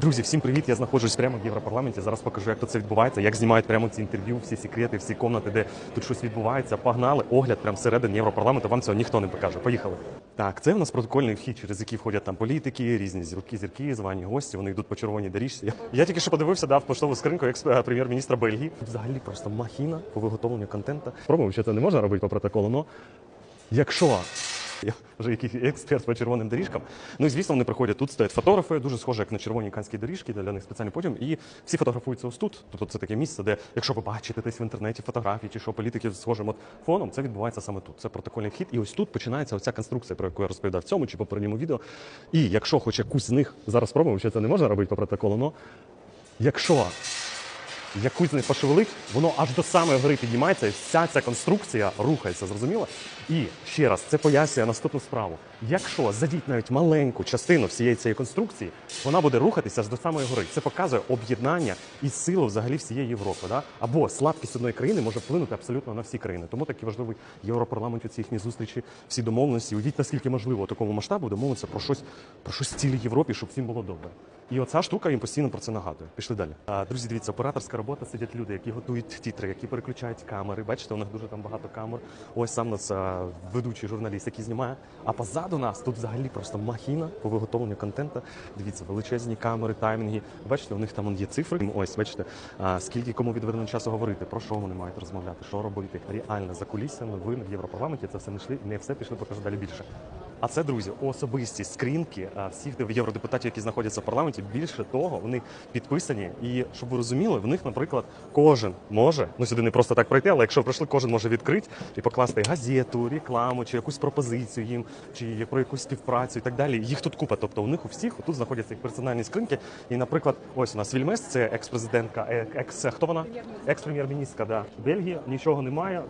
Друзі, всім привіт! Я знаходжусь прямо в Європарламенті. Зараз покажу, як тут це відбувається, як знімають прямо ці інтерв'ю, всі секрети, всі комнати, де тут щось відбувається. Погнали огляд прямо всередині Європарламенту. Вам цього ніхто не покаже. Поїхали. Так, це у нас протокольний вхід, через який входять там політики, різні зірки, зірки, звані гості. Вони йдуть по червоній доріжці. Я, тільки що подивився, дав поштову скриньку як прем'єр-міністра Бельгії. Взагалі просто махіна по виготовленню контенту. Спробуємо, що це не можна робити по протоколу. але якщо я вже якийсь експерт по червоним доріжкам. Ну і звісно, вони приходять. Тут стоять фотографи, дуже схоже, як на червоній канській доріжці, для них спеціальний потім. І всі фотографуються ось тут. Тобто це таке місце, де, якщо ви бачите десь в інтернеті фотографії чи що політики з схожим от фоном, це відбувається саме тут. Це протокольний вхід. І ось тут починається оця конструкція, про яку я розповідав в цьому чи попередньому відео. І якщо хоч якусь з них зараз спробуємо, що це не можна робити по протоколу, але якщо якусь них пошевелить, воно аж до самої гори піднімається, і вся ця конструкція рухається, зрозуміло? І ще раз, це пояснює наступну справу. Якщо задіть навіть маленьку частину всієї цієї конструкції, вона буде рухатися аж до самої гори. Це показує об'єднання і силу взагалі всієї Європи. Да? Або слабкість одної країни може вплинути абсолютно на всі країни. Тому такий важливий європарламент у ці їхні зустрічі, всі домовленості. Уявіть, наскільки можливо такому масштабу домовитися про щось про щось в цілій Європі, щоб всім було добре. І оця штука їм постійно про це нагадує. Пішли далі. А, друзі, дивіться, операторська робота сидять люди, які готують тітри, які переключають камери. Бачите, у них дуже там багато камер. Ось сам нас ведучий журналіст, який знімає. А позаду нас тут взагалі просто махіна по виготовленню контенту. Дивіться, величезні камери, таймінги. Бачите, у них там є цифри. Ось, бачите, скільки кому відведено часу говорити, про що вони мають розмовляти, що робити. Реально за кулісами ви в Європарламенті це все не йшли, не все пішли, покажу далі більше. А це, друзі, особисті скрінки всіх євродепутатів, які знаходяться в парламенті. Більше того, вони підписані. І щоб ви розуміли, в них, наприклад, кожен може ну сюди не просто так пройти, але якщо пройшли, кожен може відкрити і покласти газету, рекламу чи якусь пропозицію їм, чи про якусь співпрацю і так далі. Їх тут купа. Тобто у них у всіх тут знаходяться їх персональні скриньки. І, наприклад, ось у нас Вільмес, це екс-президентка, е, екс хто вона? Екс-прем'єр-міністра да. Бельгії. Нічого немає.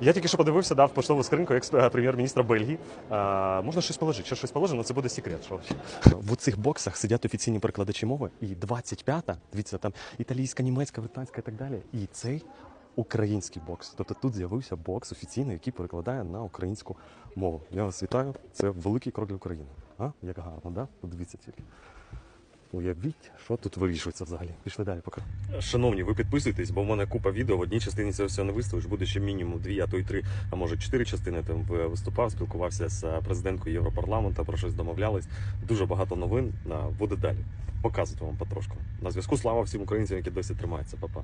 Я тільки що подивився, дав поштову скринку екс-прем'єр-міністра Бельгії. Можна щось положити, що щось положено, але це буде секрет. Що в цих боксах сидять офіційні перекладачі мови, і 25-та, дивіться, там італійська, німецька, британська і так далі. І цей український бокс. Тобто тут з'явився бокс офіційний, який перекладає на українську мову. Я вас вітаю. Це великий крок для України. А? Як гарно, да? Подивіться тільки. Уявіть, що тут вирішується взагалі. Пішли далі поки. Шановні, ви підписуйтесь, бо в мене купа відео. В одній частині це все не виставиш. Буде ще мінімум дві, а то й три, а може чотири частини. Там виступав, спілкувався з президенткою Європарламенту, про щось домовлялись. Дуже багато новин. А, Буде далі. Показувати вам потрошку. На зв'язку слава всім українцям, які досі тримаються. Па-па.